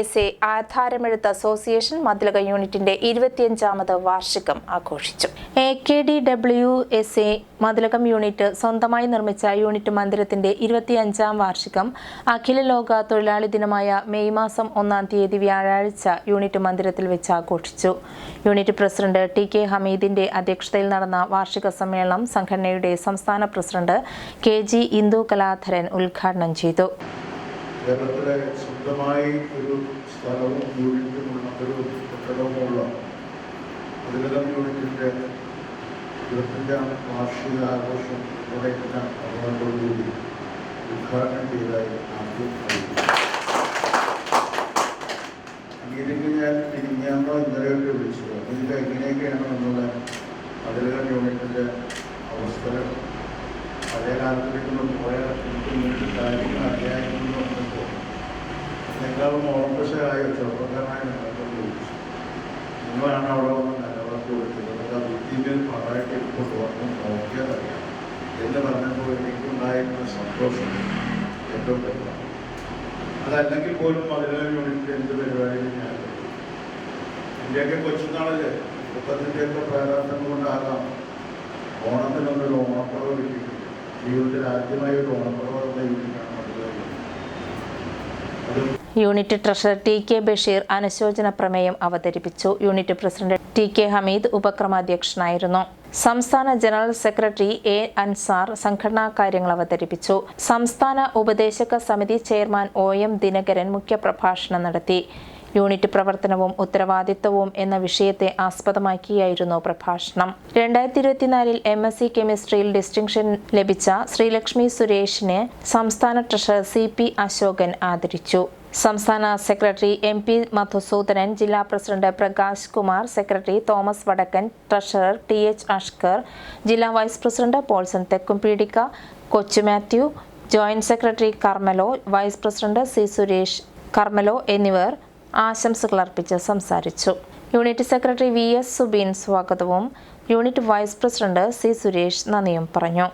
S A ആധാരമെഴുത്ത് association മതിലക യൂണിറ്റിന്റെ ഇരുപത്തിയഞ്ചാമത് വാർഷികം ആഘോഷിച്ചു. A K D W S A Mathilakam unit സ്വന്തമായി നിർമ്മിച്ച യൂണിറ്റ് മന്ദിരത്തിന്റെ ഇരുപത്തിയഞ്ചാം വാർഷികം അഖില ലോക തൊഴിലാളി ദിനമായ മെയ് മാസം ഒന്നാം തീയതി വ്യാഴാഴ്ച യൂണിറ്റ് മന്ദിരത്തിൽ വെച്ച് ആഘോഷിച്ചു. യൂണിറ്റ് പ്രസിഡന്റ് ടി കെ ഹമീദിന്റെ അധ്യക്ഷതയിൽ നടന്ന വാർഷിക സമ്മേളനം സംഘടനയുടെ സംസ്ഥാന president K G Indu Kaladharan ഉദ്ഘാടനം ചെയ്തു. കേരളത്തിലെ സ്വന്തമായി ഒരു സ്ഥലവും യൂണിറ്റുമുള്ള ഒരു കെട്ടിടവുമുള്ള അതിലകം യൂണിറ്റിന്റെ ഇരുപത്തഞ്ചാം വാർഷിക ആഘോഷം തുടങ്ങിയ അവാർഡോടുകൂടി ഉദ്ഘാടനം ചെയ്തതായി ആദ്യം അങ്ങനെയൊക്കെ ഞാൻ തിരിഞ്ഞാണോ ഇന്നലെയൊക്കെ വിളിച്ചത് ഇതിൽ എങ്ങനെയൊക്കെയാണ് എന്നുള്ള അതിലകം യൂണിറ്റിന്റെ അവസ്ഥകൾ? പഴയ കാലത്തിലേക്കൊന്നും പോയ എനിക്ക് മുന്നിൽ കാര്യങ്ങൾ അറിയാമെന്ന് പറഞ്ഞപ്പോൾ നിങ്ങളും ഓർമ്മശായ ചെറുപ്പക്കാരായ നിങ്ങൾക്ക് ചോദിച്ചു നിങ്ങളാണ് അവിടെ വന്ന് നിലവിളക്ക് കൊടുത്തത്. ആ ബുദ്ധിമേൽ പാടായിട്ട് കൊണ്ടുവന്ന് വന്ന് നോക്കിയതറിയാം എന്ന് പറഞ്ഞപ്പോൾ എനിക്കുണ്ടായിരുന്ന സന്തോഷം ഏറ്റവും വലുതാണ് അതല്ലെങ്കിൽ പോലും പതിനേഴ് യൂണിറ്റ് എന്ത് പരിപാടിയിലും ഞാൻ എന്റെയൊക്കെ കൊച്ചുനാളിൽ മുപ്പത്തിന്റെയൊക്കെ പ്രാരാബ്ദം കൊണ്ടാകാം ഓണത്തിനൊന്നൊരു ഓണപ്പുറവ് കിട്ടിയിട്ടുണ്ട് ജീവിതത്തിൽ ആദ്യമായി ഒരു ഓണപ്പുറവ് എന്ന അത് unit treasurer T K Basheer അനുശോചന പ്രമേയം അവതരിപ്പിച്ചു. Unit president T K Hameed ഉപക്രമാധ്യക്ഷനായിരുന്നു. സംസ്ഥാന ജനറൽ സെക്രട്ടറി എ അൻസാർ സംഘടനാ കാര്യങ്ങൾ അവതരിപ്പിച്ചു. സംസ്ഥാന ഉപദേശക സമിതി ചെയർമാൻ ഒ എം ദിനകരൻ മുഖ്യപ്രഭാഷണം നടത്തി. യൂണിറ്റ് പ്രവർത്തനവും ഉത്തരവാദിത്തവും എന്ന വിഷയത്തെ ആസ്പദമാക്കിയായിരുന്നു പ്രഭാഷണം. രണ്ടായിരത്തി ഇരുപത്തിനാലിൽ എം എസ് സി കെമിസ്ട്രിയിൽ ഡിസ്റ്റിങ്ഷൻ ലഭിച്ച ശ്രീലക്ഷ്മി സുരേഷിനെ സംസ്ഥാന ട്രഷറർ സി പി അശോകൻ ആദരിച്ചു. സംസ്ഥാന സെക്രട്ടറി എം പി മധുസൂദനൻ ജില്ലാ president Prakash Kumar secretary Thomas Vadakkan treasurer T H Ashkar ജില്ലാ vice president Paulson Thekkumpeedika Kochu Mathew joint secretary കർമ്മലോ vice president C Suresh കർമ്മലോ എന്നിവർ ആശംസകൾ അർപ്പിച്ച് സംസാരിച്ചു. Unit secretary V S Subeen സ്വാഗതവും. Unit vice president C Suresh നന്ദിയും പറഞ്ഞു.